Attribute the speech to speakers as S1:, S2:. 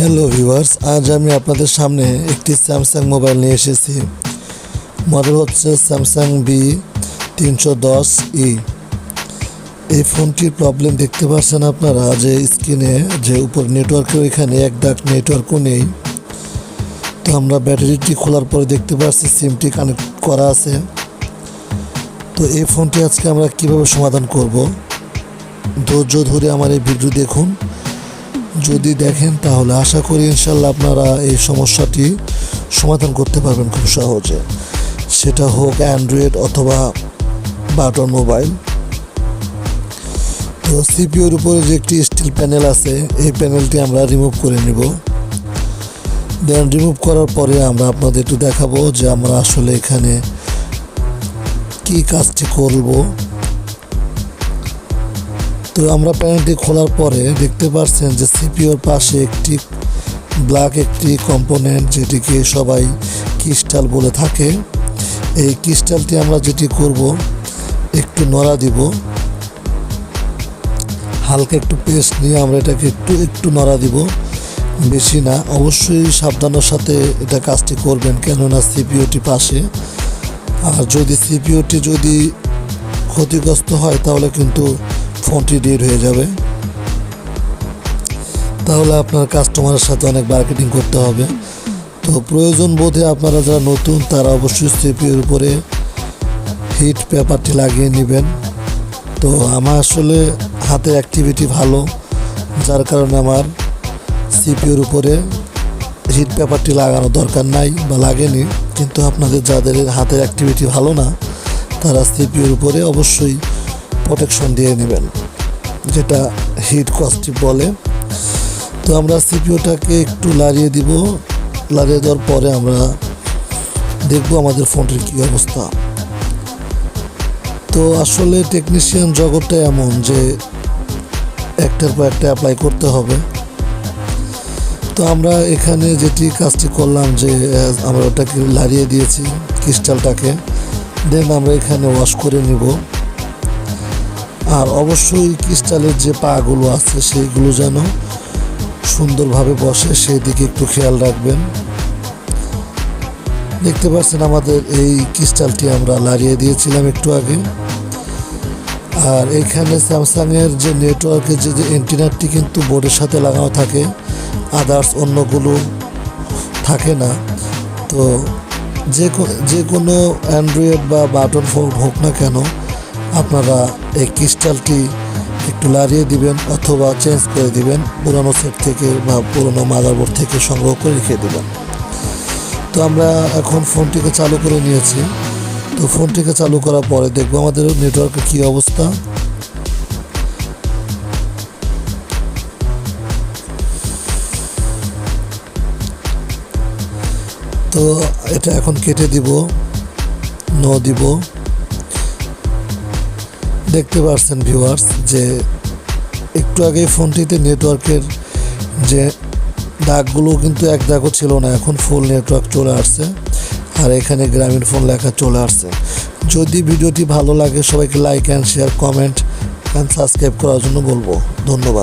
S1: Hello viewers আজ আমি আপনাদের সামনে একটি স্যামসাং মোবাইল নিয়ে এসেছি। মডেল হচ্ছে স্যামসাং বি তিনশো দশ ই এই ফোনটির প্রবলেম দেখতে পাচ্ছেন আপনারা, যে স্ক্রিনে যে উপর নেটওয়ার্কের এখানে এক ডাক নেটওয়ার্কও নেই। তো আমরা ব্যাটারিটি খোলার পরে দেখতে পাচ্ছি সিমটি কানেক্ট করা আছে। তো এই ফোনটি আজকে আমরা কীভাবে সমাধান করব? ধৈর্য ধরে আমার এই ভিডিও দেখুন। যদি দেখেন, তাহলে আশা করি ইনশাল্লাহ আপনারা এই সমস্যাটি সমাধান করতে পারবেন খুব সহজে। সেটা হোক অ্যান্ড্রয়েড অথবা বাটন মোবাইল। তো সিপিওর উপরে যে একটি স্টিল প্যানেল আছে, এই প্যানেলটি আমরা রিমুভ করে নিব। দেন রিমুভ করার পরে আমরা আপনাদের একটু দেখাবো যে আমরা আসলে এখানে কি কাজটি করব। তো আমরা প্যানেলটি খোলার পরে দেখতে পাচ্ছেন যে সিপিওর পাশে একটি ব্ল্যাক একটি কম্পোনেন্ট যেটিকে সবাই ক্রিস্টাল বলে থাকে। এই ক্রিস্টালটি আমরা যেটি করব, একটু নড়া দিব। হালকা একটু পেস্ট নিয়ে আমরা এটাকে একটু একটু নড়া দিব। বেশি না, অবশ্যই সাবধানের সাথে এটা কাজটি করবেন, কেননা সিপিওটি পাশে। আর যদি সিপিওটি যদি ক্ষতিগ্রস্ত হয়, তাহলে কিন্তু ফোনটি ডেড হয়ে যাবে। তাহলে আপনার কাস্টমারের সাথে অনেক মার্কেটিং করতে হবে। তো প্রয়োজন বোধে আপনারা যারা নতুন, তারা অবশ্যই সিপিওর উপরে হিট পেপারটি লাগিয়ে নেবেন। তো আমার আসলে হাতের অ্যাক্টিভিটি ভালো, যার কারণে আমার সিপিওর উপরে হিট পেপারটি লাগানো দরকার নাই বা লাগেনি। কিন্তু আপনাদের যাদের হাতের অ্যাক্টিভিটি ভালো না, তারা সিপিওর উপরে অবশ্যই প্রোটেকশন দিয়ে নেবেন, যেটা হিট কস্টি বলে। তো আমরা সিপিওটাকে একটু লাড়িয়ে দিব। লাড়িয়ে দেওয়ার পরে আমরা দেখব আমাদের ফোনটির কী অবস্থা। তো আসলে টেকনিশিয়ান জগৎটা এমন যে একটার পর একটা অ্যাপ্লাই করতে হবে। তো আমরা এখানে যেটি কাজটি করলাম যে আমরা ওটাকে লাড়িয়ে দিয়েছি ক্রিস্টালটাকে দেন আমরা এখানে ওয়াশ করে নিব। আর অবশ্যই ক্রিস্টালের যে পাগুলো আছে, সেইগুলো যেন সুন্দরভাবে বসে সেই দিকে একটু খেয়াল রাখবেন। দেখতে পাচ্ছেন আমাদের এই ক্রিস্টালটি আমরা লাড়িয়ে দিয়েছিলাম একটু আগে। আর এখানে স্যামসাংয়ের যে নেটওয়ার্কের যে যে এন্টিনারটি কিন্তু বোর্ডের সাথে লাগানো থাকে আদার্স অন্যগুলো থাকে না। তো যে যে কোনো অ্যান্ড্রয়েড বা বাটন ফোন হোক না কেন আপনারা এই ক্রিস্টালটি একটু লাড়িয়ে দিবেন অথবা চেঞ্জ করে দিবেন পুরনো সেট থেকে বা পুরনো মাদারবোর্ড থেকে সংগ্রহ করে রেখে দেবেন। তো আমরা এখন ফোনটিকে চালু করে নিয়েছি। তো ফোনটিকে চালু করার পরে দেখব আমাদের নেটওয়ার্কের কী অবস্থা। তো এটা এখন কেটে দিব, ন দিব। দেখতে পাচ্ছেন ভিউয়ার্স যে একটু আগে ফোনটিতে নেটওয়ার্কের যে দাগগুলো কিন্তু এক দাগও ছিল না, এখন ফুল নেটওয়ার্ক চলে আসছে আর এখানে গ্রামীণ ফোন লেখা চলে আসছে। যদি ভিডিওটি ভালো লাগে সবাইকে like and share comment and subscribe করার জন্য বলব। ধন্যবাদ।